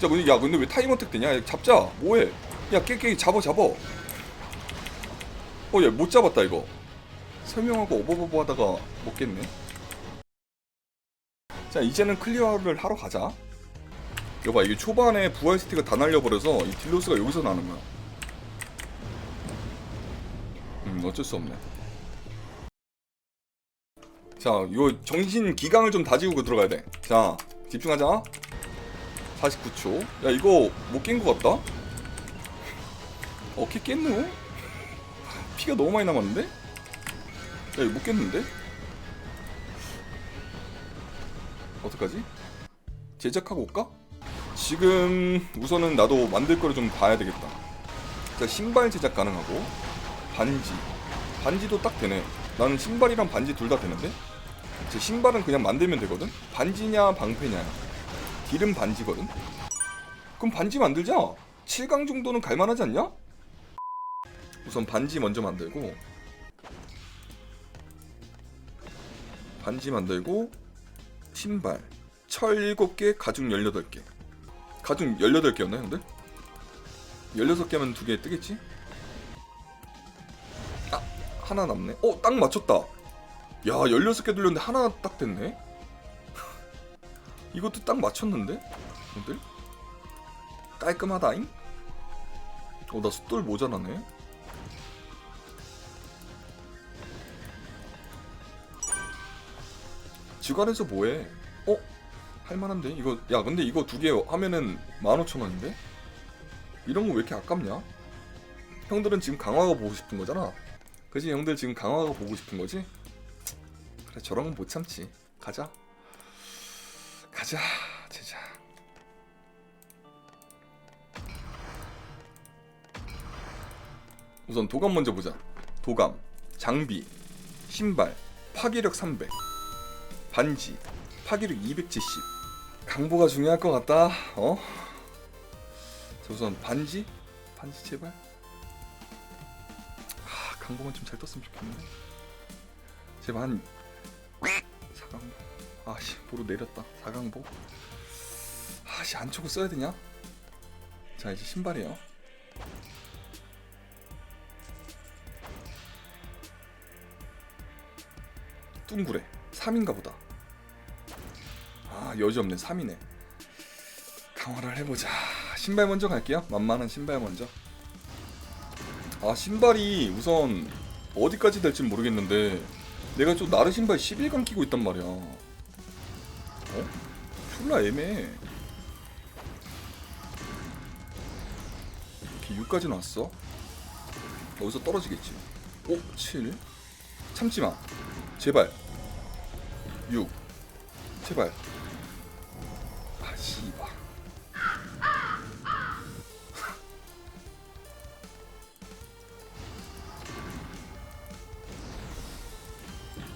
자. 근데 야 근데 왜 타이머 택 되냐? 야, 잡자. 뭐해? 야 깨깨 잡아 잡아. 어야 못 잡았다 이거. 설명하고 어버버버 하다가 먹겠네. 자 이제는 클리어를 하러 가자. 여봐 이게 초반에 부활 스틱을 다 날려버려서 이 딜로스가 여기서 나는 거야. 음 어쩔 수 없네. 자 요 정신 기강을 좀 다지고 들어가야 돼 자 집중하자 49초 야 이거 못깬거 같다 어깨 깼노? 피가 너무 많이 남았는데? 야 이거 못 깼는데? 어떡하지? 제작하고 올까? 지금 우선은 나도 만들 거를 좀 봐야 되겠다 자 신발 제작 가능하고 반지 반지도 딱 되네 나는 신발이랑 반지 둘 다 되는데? 제 신발은 그냥 만들면 되거든? 반지냐 방패냐 딜은 반지거든? 그럼 반지 만들자 7강 정도는 갈만하지 않냐? 우선 반지 먼저 만들고 반지 만들고 신발 철 7개 가죽 18개 가죽 18개였나 형들? 16개면 두개 뜨겠지? 아 하나 남네 어 딱 맞췄다 야 16개 돌렸는데 하나 딱 됐네 이것도 딱 맞췄는데? 형들? 깔끔하다잉? 어 나 숫돌 모자라네 지관에서 뭐해? 어? 할만한데? 이거 야 근데 이거 두 개 하면은 15,000원인데? 이런 거 왜 이렇게 아깝냐? 형들은 지금 강화가 보고 싶은 거잖아 그지 형들 지금 강화가 보고 싶은 거지? 그래 저런 건 못 참지 가자 가자 제자 우선 도감 먼저 보자. 도감 장비 신발 파괴력 300 반지 파괴력 270 강보가 중요할 것 같다 어? 자, 우선 반지 반지 제발. 아 강보만 좀 잘 떴으면 좋겠네 제발 한 사강보 아씨 보로 내렸다. 사강보? 아씨 안쪽을 써야 되냐? 자 이제 신발이에요. 뚱구래 3인가 보다. 아 여지 없네. 3이네. 강화를 해보자. 신발 먼저 갈게요. 만만한 신발 먼저. 아 신발이 우선 어디까지 될지 모르겠는데 내가 좀 나르 신발 11강 끼고 있단 말이야 어? 졸라 애매해. 이렇게 6까지 나왔어? 여기서 떨어지겠지. 5, 7 참지마. 제발. 6 제발. 아 씨발.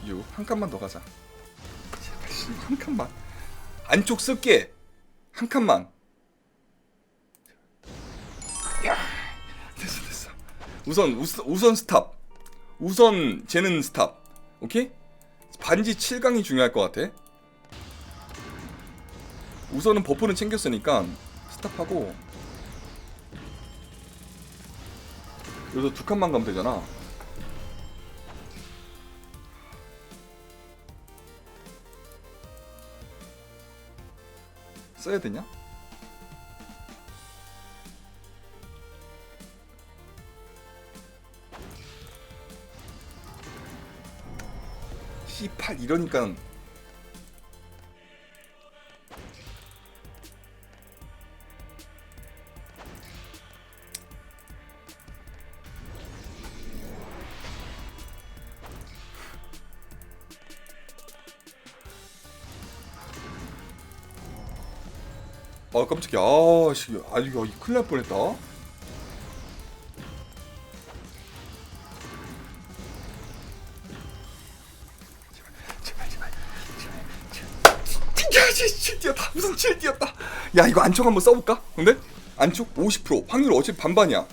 육한 칸만 더 가자. 씨한 칸만 안쪽 쓸게. 한 칸만. 야 됐어 됐어. 우선 우선, 우선 스탑. 우선 쟤는 스탑. 오케이? 반지 7강이 중요할 것 같아. 우선은 버프는 챙겼으니까 스탑하고. 여기서 두 칸만 가면 되잖아 써야 되냐? C8 이러니까 아 깜짝이야 아씨 아 이거 큰일 날 뻔했다 제발 제발 제발 야, 7 뛰었다. 무슨 7 뛰었다. 야, 이거 안쪽 한번 써볼까? 근데 안쪽 50% 확률 어차피 반반이야.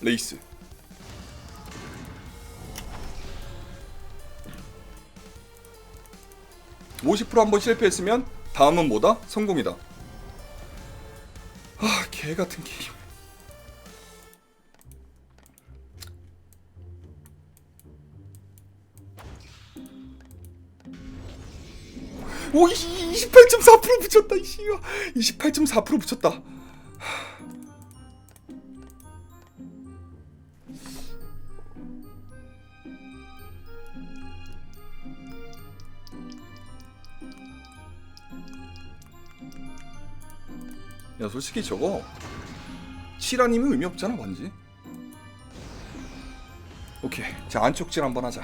레이스. 50%한번 실패했으면 다음은 뭐다? 성공이다. 아, 개 같은 게임. 오, 28.4% 붙였다, 이씨. 28.4% 붙였다. 야, 솔직히 저거 7아니면 의미 없잖아, 반지. 오케이. 자, 안쪽질 한번 하자.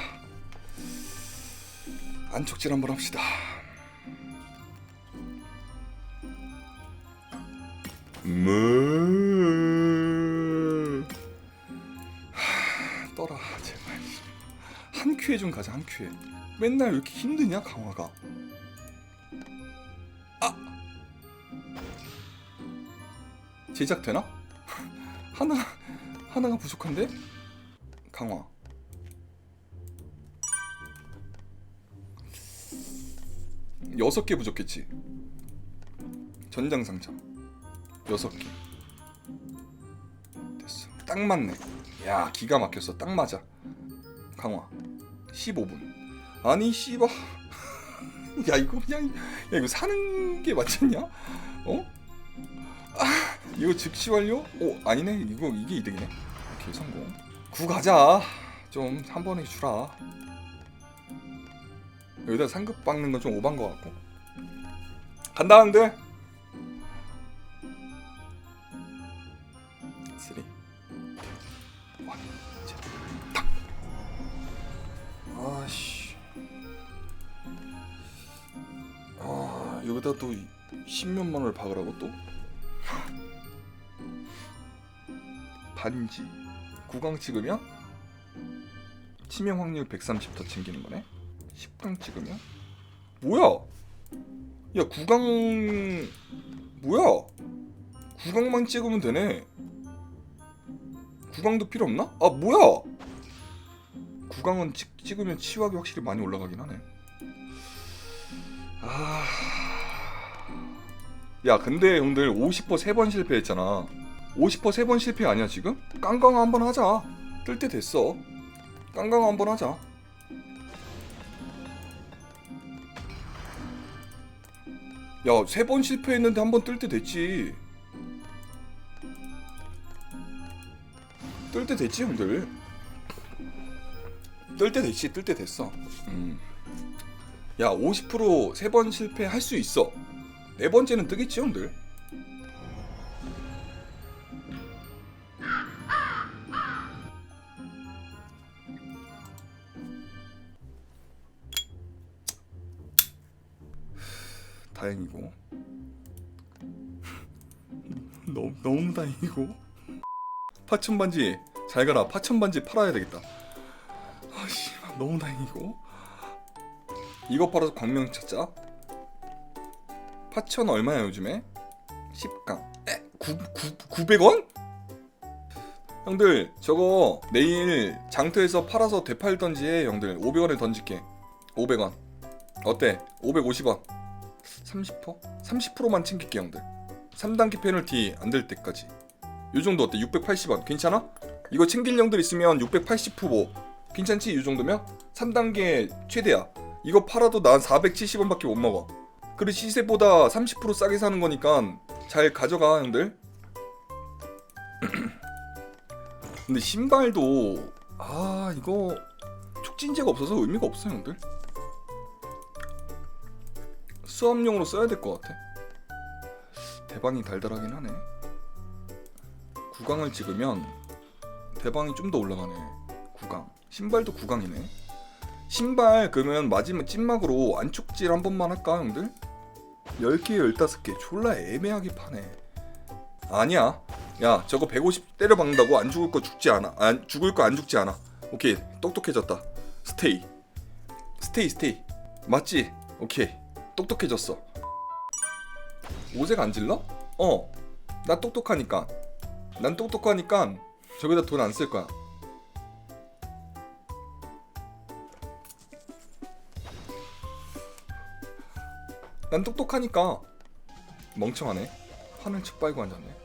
안쪽질 한번 합시다. 뭐 하, 떠라 제발 한 큐에 좀 가자 한 큐에 맨날 왜 이렇게 힘드냐 강화가 아 제작 되나? 하나 하나가 부족한데? 강화. 여섯 개 부족했지. 전장 상자. 여섯 개. 됐어. 딱 맞네. 야 기가 막혔어. 딱 맞아. 강화. 15분. 아니 씨발. 야 이거 그냥 야 이거 사는 게 맞겠냐? 어? 아 이거 즉시 완료? 오 아니네. 이거 이게 이득이네. 오케이 성공. 구 가자. 좀 한 번에 주라. 여기다 상급 박는 건 좀 오반 것 같고. 간다는데 쓰리. 원 자, 딱 아씨. 아 여기다 또 십몇만 원을 박으라고 또 반지. 구강 찍으면 치명 확률 130 더 챙기는 거네. 10강 찍으면? 뭐야? 야 구강 뭐야? 구강만 찍으면 되네. 구강도 필요 없나? 아 뭐야? 구강은 찍, 찍으면 치유하기 확실히 많이 올라가긴 하네. 아... 야 근데 형들 50% 3번 실패했잖아 50% 3번 실패 아니야 지금? 깡깡 한번 하자. 뜰 때 됐어. 깡깡 한번 하자. 야 세 번 실패했는데 한 번 뜰 때 됐지. 뜰 때 됐지 형들? 뜰 때 됐지 뜰 때 됐어. 음. 야50%세 번 실패할 수 있어. 네 번째는 뜨겠지 형들 다행이고. 너무 너무 다행이고. 파천 반지 잘 가라. 파천 반지 팔아야 되겠다. 아씨 너무 다행이고. 이거 팔아서 광명 찾자. 파천 얼마야 요즘에? 10강. 에? 9, 9, 900원? 형들 저거 내일 장터에서 팔아서 되팔던지 해 형들. 500원에 던질게. 500원. 어때? 550원 30%? 30%만 챙길게 형들 3단계 페널티 안 될 때까지 요 정도 어때? 680원 괜찮아? 이거 챙길 형들 있으면 680% 괜찮지? 이 정도면? 3단계 최대야 이거 팔아도 난 470원밖에 못 먹어 그리고 시세보다 30% 싸게 사는 거니까 잘 가져가 형들 근데 신발도 아 이거 촉진제가 없어서 의미가 없어 형들 수압용으로 써야 될 것 같아. 대방이 달달하긴 하네. 구강을 찍으면 대방이 좀 더 올라가네. 구강. 신발도 구강이네. 신발 그러면 마지막 찐막으로 안쪽질 한 번만 할까 형들? 10개 15개 졸라 애매하게 파네. 아니야. 야 저거 150 때려 박는다고 안 죽을 거 죽지 않아. 안 죽을 거 안 죽지 않아. 오케이 똑똑해졌다. 스테이. 스테이 스테이. 맞지? 오케이. 똑똑해졌어. 오색 안 질러? 어. 나 똑똑하니까. 난 똑똑하니까 저기다 돈 안 쓸 거야. 난 똑똑하니까 멍청하네. 판을 측 빨고 앉았네.